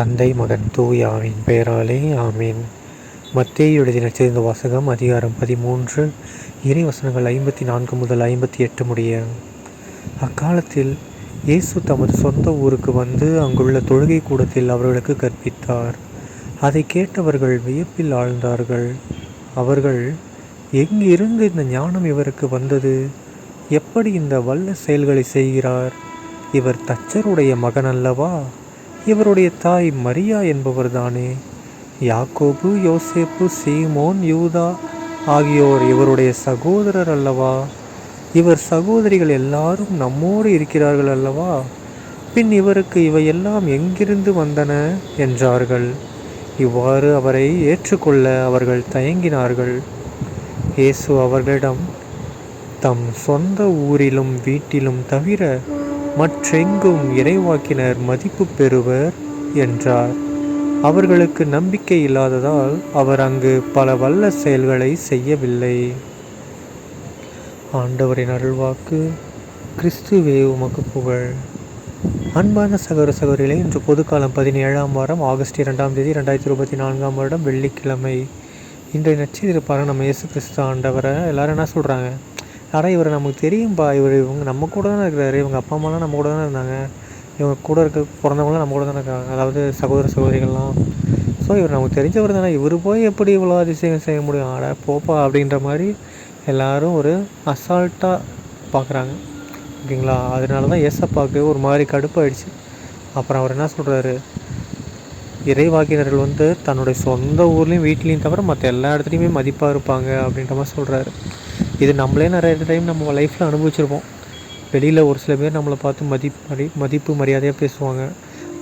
தந்தை மகன் தூயாவின் பெயராலே ஆமீன். மத்தேயு எழுதின சேர்ந்த வாசகம் அதிகாரம் பதிமூன்று இறை வசனங்கள் ஐம்பத்தி நான்கு முதல் ஐம்பத்தி எட்டு முடிய. அக்காலத்தில் இயேசு தமது சொந்த ஊருக்கு வந்து அங்குள்ள தொழுகை கூடத்தில் அவர்களுக்கு கற்பித்தார். அதை கேட்டவர்கள் வியப்பில் ஆழ்ந்தார்கள். அவர்கள் எங்கிருந்து இந்த ஞானம் இவருக்கு வந்தது? எப்படி இந்த வல்ல செயல்களை செய்கிறார்? இவர் தச்சருடைய மகன் அல்லவா? இவருடைய தாய் மரியா என்பவர்தானே? யாக்கோபு யோசேப்பு சீமோன் யூதா ஆகியோர் இவருடைய சகோதரர் அல்லவா? இவர் சகோதரிகள் எல்லாரும் நம்மோடு இருக்கிறார்கள் அல்லவா? பின் இவருக்கு இவையெல்லாம் எங்கிருந்து வந்தன? என்றார்கள். இவ்வாறு அவரை ஏற்றுக்கொள்ள அவர்கள் தயங்கினார்கள். இயேசு அவர்களிடம் தம் சொந்த ஊரிலும் வீட்டிலும் தவிர மற்றெங்கும் இறைவாக்கினர் மதிப்பு பெறுவர் என்றார். அவர்களுக்கு நம்பிக்கை இல்லாததால் அவர் அங்கு பல வல்ல செயல்களை செய்யவில்லை. ஆண்டவரின் அருள்வாக்கு கிறிஸ்துவே உமக்கு புகழ். அன்பான சகோதர சகோதரிகளே இன்று பொதுக்காலம் பதினேழாம் வாரம் ஆகஸ்ட் இரண்டாம் தேதி ரெண்டாயிரத்தி இருபத்தி நான்காம் வருடம் வெள்ளிக்கிழமை. இன்றைய நட்சத்திர பாருங்க நம்ம இயேசு கிறிஸ்து ஆண்டவரை எல்லாரும் என்ன சொல்கிறாங்க ஆனால் இவர் நமக்கு தெரியும்பா. இவர் இவங்க நம்ம கூட தானே இருக்கிறாரு. இவங்க அப்பா அம்மாலாம் நம்ம கூட தானே இருந்தாங்க. இவங்க கூட இருக்க பிறந்தவங்களாம் நம்ம கூட தானே இருக்காங்க. அதாவது சகோதர சகோதரிகள்லாம். ஸோ இவர் நமக்கு தெரிஞ்சவர் தானே. இவர் போய் எப்படி இவ்வளோ அதிசயம் செய்ய முடியும்? ஆட போப்பா அப்படின்ற மாதிரி எல்லோரும் ஒரு அசால்ட்டாக பார்க்குறாங்க ஓகேங்களா? அதனால தான் ஏசப்பாவுக்கு ஒரு மாதிரி கடுப்பாயிடுச்சு. அப்புறம் அவர் என்ன சொல்கிறாரு இறைவாக்கினர்கள் வந்து தன்னுடைய சொந்த ஊர்லேயும் வீட்லேயும் தவிர மற்ற எல்லா இடத்துலையுமே மதிப்பாக இருப்பாங்க அப்படின்ற மாதிரி சொல்கிறாரு இது நம்மளே நிறைய டைம் நம்ம லைஃப்பில் அனுபவிச்சிருப்போம். வெளியில் ஒரு சில பேர் நம்மளை பார்த்து மதிப்பு மதி மதிப்பு மரியாதையாக பேசுவாங்க.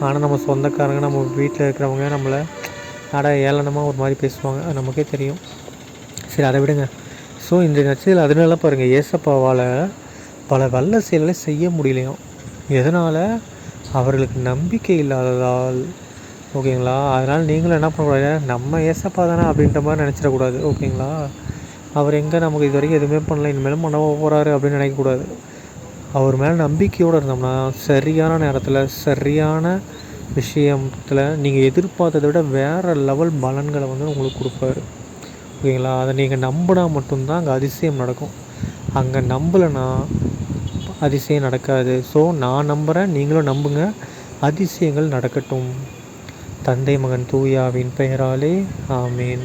ஆனால் நம்ம சொந்தக்காரங்க நம்ம வீட்டில் இருக்கிறவங்க நம்மளை அட ஏளனமாக ஒரு மாதிரி பேசுவாங்க. அது நமக்கே தெரியும். சரி அதை விடுங்க. ஸோ இந்த நட்சத்திரம் அதனால பாருங்கள் ஏசப்பாவால் பல வல்ல செயல்களை செய்ய முடியலையும். எதனால்? அவர்களுக்கு நம்பிக்கை இல்லாததால். ஓகேங்களா? அதனால் நீங்களும் என்ன பண்ணக்கூடாது? நம்ம ஏசப்பா தானே அப்படின்ற மாதிரி நினச்சிடக்கூடாது. ஓகேங்களா? அவர் எங்கே நமக்கு இது வரைக்கும் எதுவுமே பண்ணல இனிமேலும் பண்ண போகிறாரு அப்படின்னு நினைக்கக்கூடாது அவர் மேலே நம்பிக்கையோடு இருந்தோம்னா சரியான நேரத்தில் சரியான விஷயத்தில் நீங்கள் எதிர்பார்த்ததை விட வேறு லெவல் பலன்களை வந்து உங்களுக்கு கொடுப்பாரு. ஓகேங்களா? அதை நீங்கள் நம்பினா மட்டும்தான் அங்கே அதிசயம் நடக்கும். அங்கே நம்பலைன்னா அதிசயம் நடக்காது. ஸோ நான் நம்புகிறேன் நீங்களும் நம்புங்க. அதிசயங்கள் நடக்கட்டும். தந்தை மகன் தூயாவின் பெயராலே ஆமேன்.